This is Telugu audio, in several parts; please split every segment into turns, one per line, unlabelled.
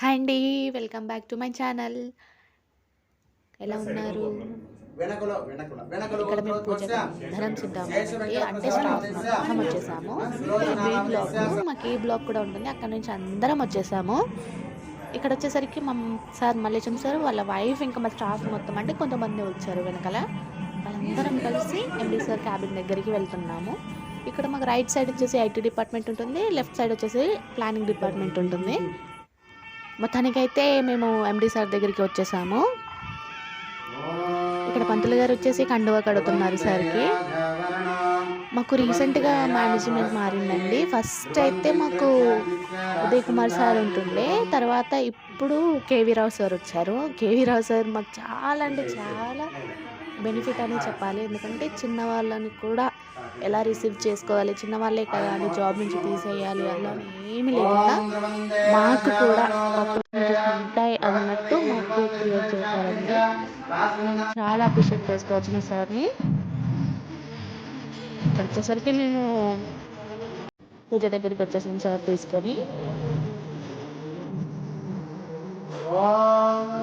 హాయ్ అండి welcome back to my channel. ఎలా ఉన్నారు? ఇక్కడ మేము పూజకు అందరం సిద్ధమవుతుంది అంటే మొత్తం వచ్చేసాము. బి బ్లాక్ మాకు ఈ బ్లాక్ కూడా ఉంటుంది. అక్కడ నుంచి అందరం వచ్చేసాము. ఇక్కడ వచ్చేసరికి మా సార్ మల్లేశం సార్ వాళ్ళ వైఫ్ ఇంకా మా స్టాఫ్ మొత్తం అంటే కొంతమంది వచ్చారు వెనకాల. వాళ్ళందరం కలిసి ఎండి సార్ క్యాబిన్ దగ్గరికి వెళ్తున్నాము. ఇక్కడ మాకు రైట్ సైడ్ వచ్చేసి ఐటీ డిపార్ట్మెంట్ ఉంటుంది లెఫ్ట్ సైడ్ వచ్చేసి ప్లానింగ్ డిపార్ట్మెంట్ ఉంటుంది. మొత్తానికైతే మేము ఎండి సార్ దగ్గరికి వచ్చేసాము. ఇక్కడ పంతులు గారు వచ్చేసి కండువా కడుతున్నారు సార్కి. మాకు రీసెంట్గా మేనేజ్మెంట్ మారిందండి. ఫస్ట్ అయితే మాకు ఉదయ్ కుమార్ సార్ ఉంటుండే. తర్వాత ఇప్పుడు కేవీ రావు సార్ వచ్చారు. కేవీ రావు సార్ మాకు చాలా అంటే చాలా బెనిఫిట్ అని చెప్పాలి. ఎందుకంటే చిన్న వాళ్ళని కూడా ఎలా రిసీవ్ చేసుకోవాలి? చిన్న వాళ్ళే కదా అని జాబ్ నుంచి తీసేయాలి అలా ఏమి లేకుండా మాకు కూడా ఉంటాయి అన్నట్టు మాకు క్రియేట్ చేశారండి. చాలా అప్రిషియేట్ చేసుకోవచ్చు సార్ని. వచ్చేసరికి నేను పూజ దగ్గరికి వచ్చేసాను సార్ తీసుకొని.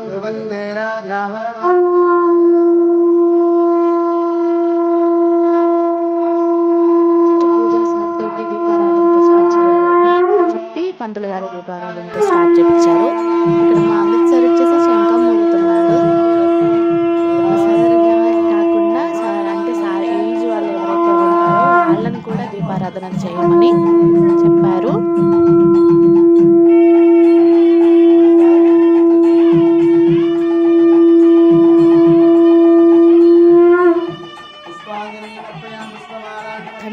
పూజ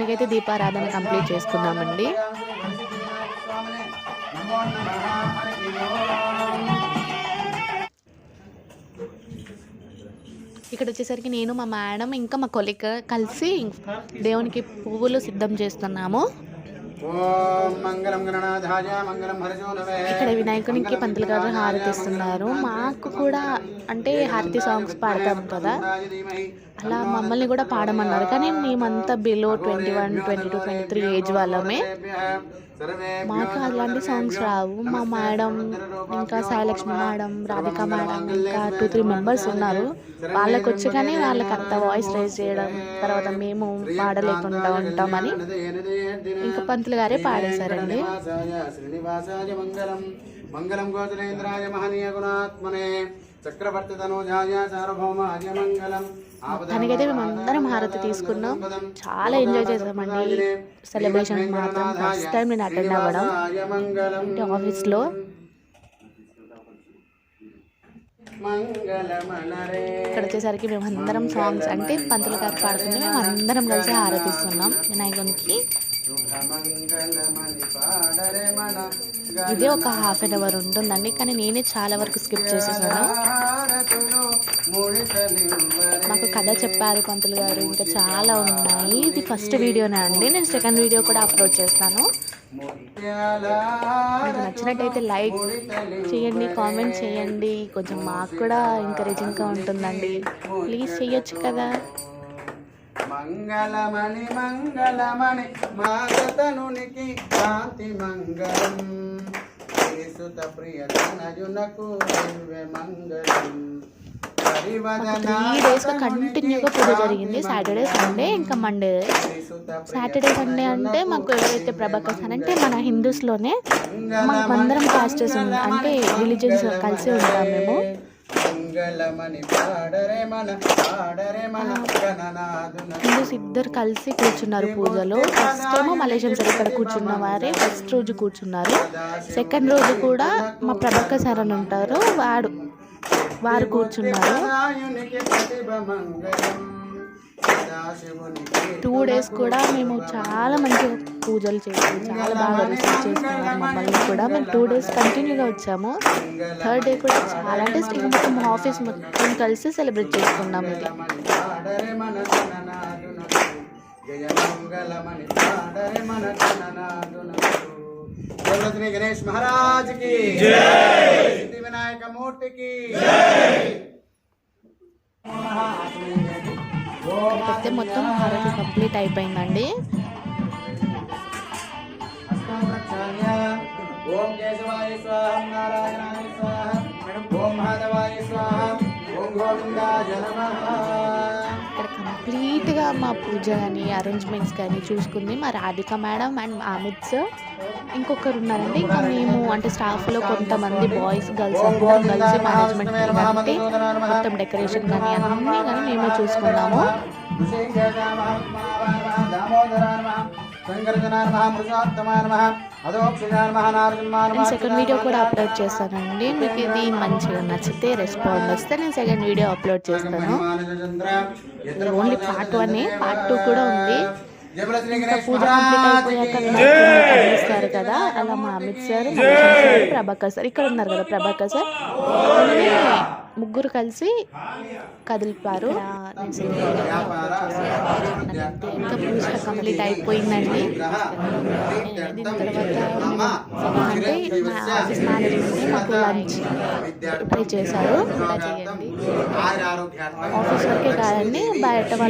తనకైతే దీపారాధన కంప్లీట్ చేసుకున్నామండి. ఇక్కడ వచ్చేసరికి నేను మా మేడం ఇంకా మా కొలిక కలిసి దేవునికి పువ్వులు సిద్ధం చేస్తున్నాము. ఇక్కడ వినాయకునికి పంతులు గారు హారతి ఇస్తున్నారు. మాకు కూడా అంటే హారతి సాంగ్స్ పాడతాం కదా. అలా మమ్మల్ని కూడా పాడమన్నారు. కానీ మేమంతా below twenty one twenty two twenty three age వాళ్ళమే. మాకు అలాంటి సాంగ్స్ రావు. మా మేడం ఇంకా సాయిలక్ష్మి మేడం రాధిక మేడం ఇంకా టూ త్రీ మెంబర్స్ ఉన్నారు. వాళ్ళకి వచ్చి కానీ వాళ్ళకి అంత వాయిస్ రైజ్ చేయడం తర్వాత మేము పాడలేకుండా ఉంటామని ఇంకా పంతులు గారే పాడేశారండి.
మంగళం. మంగళం గోచరేంద్రాయ మహనీయ గుణాత్మనే. చక్రవర్తి తనోజాయ సార్వభౌమాయ మంగళం
తనకైతే మేము అందరం హారతి తీసుకున్నాం. చాలా ఎంజాయ్ చేసామండి సెలబ్రేషన్ మాత్రం ఫస్ట్ టైం నేను అటెండ్ అవ్వడం. అంటే ఆఫీస్లో ఇక్కడ వచ్చేసరికి మేము అందరం సాంగ్స్ అంటే పంతులు గారు పాడుతుంటే మేము అందరం కలిసి హారతిస్తున్నాం వినాయకునికి. ఇదే ఒక హాఫ్ అన్ అవర్ ఉంటుందండి కానీ నేనే చాలా వరకు స్కిప్ చేసేసాను. మాకు కథ చెప్పారు పంతులు గారు ఇంకా చాలా ఉన్నాయి. ఇది ఫస్ట్ వీడియోనే అండి నేను సెకండ్ వీడియో కూడా అప్లోడ్ చేస్తాను. మీకు నచ్చినట్టయితే లైక్ చేయండి కామెంట్ చేయండి. కొంచెం మాకు కూడా ఎంకరేజింగ్గా ఉంటుందండి. ప్లీజ్ చేయొచ్చు కదా.
మంగళమణి మంగళమణి మాతనునికి కాంతి మంగళం. శ్రీసుత ప్రియ తనయునకు దివ్య మంగళం.
త్రీ డేస్గా కంటిన్యూగా పూజ జరిగింది. సాటర్డే సండే ఇంకా మండే సాటర్డే సండే అంటే మాకు ఎవరైతే ప్రభాకర్ సార్ అంటే మన హిందూస్లోనే మాకు అందరం కాస్టెస్ అంటే రిలీజియన్స్ కలిసి ఉంటాం మేము.
మంగళమణి పాడరే మన పాడరే మన గణనాదున
హిందూస్ ఇద్దరు కలిసి కూర్చున్నారు పూజలో. ఫస్ట్ ఏమో మలేషియన్ సార్ ఇక్కడ కూర్చున్న వారే ఫస్ట్ రోజు కూర్చున్నారు. సెకండ్ రోజు కూడా మా ప్రభాకర్ సార్ అని ఉంటారు వాడు వారు కూర్చున్నారు. టూ డేస్ కూడా మేము చాలా మంచిగా పూజలు చేసి చాలా బాగా రిసీవ్ చేసుకున్నారు మమ్మల్ని కూడా మేము టూ డేస్ కంటిన్యూగా వచ్చాము. థర్డ్ డే కూడా చాలా అంటే మొత్తం ఆఫీస్ మొత్తం కలిసి సెలబ్రేట్ చేసుకున్నాం ఇది.
గణేష్ మహారాజ్కి సిద్ధి వినాయక మూర్తికి
అయితే మొత్తం హారతి కంప్లీట్ అయిపోయిందండి.
ఓం కేశవాయ స్వాహ నారాయణాయ స్వాహ ఓం మాధవాయ స్వాహ ఓం గోవిందాయ నమః.
కంప్లీట్గా మా పూజ కానీ అరేంజ్మెంట్స్ కానీ చూసుకుంది మా Radhika madam and Amit sir. ఇంకొకరు ఉన్నారండి ఇంకా మేము అంటే స్టాఫ్లో కొంతమంది బాయ్స్ గర్ల్స్ అందరం కలిసి మేనేజ్మెంట్ కాబట్టి మొత్తం డెకరేషన్ కానీ అన్నీ కానీ మేమే చూసుకున్నాము. నేను సెకండ్ వీడియో కూడా అప్లోడ్ చేస్తానండి మీకు ఇది మంచిగా నచ్చితే రెస్పాండ్ వస్తే నేను సెకండ్ వీడియో అప్లోడ్ చేస్తాను. Only part one part two కూడా ఉంది. ఇంకా పూజ కంప్లీట్ అయిపోయాక వినాయకుడిని కదిలిస్తారు కదా. అలా మా అమిత్ సార్ ప్రభాకర్ సార్. ఇక్కడ ఉన్నారు కదా ప్రభాకర్ సార్. ముగ్గురు కలిసి కదిలిపారు. ఇంకా పూజ కంప్లీట్ అయిపోయిందండి. దీని తర్వాత అంటే మా ఆఫీస్ మేనేజ్మెంట్ మాకు లంచ్ ప్రిపేర్ చేశారు. ఆఫీస్ వరకే కాదండి బయట వాళ్ళ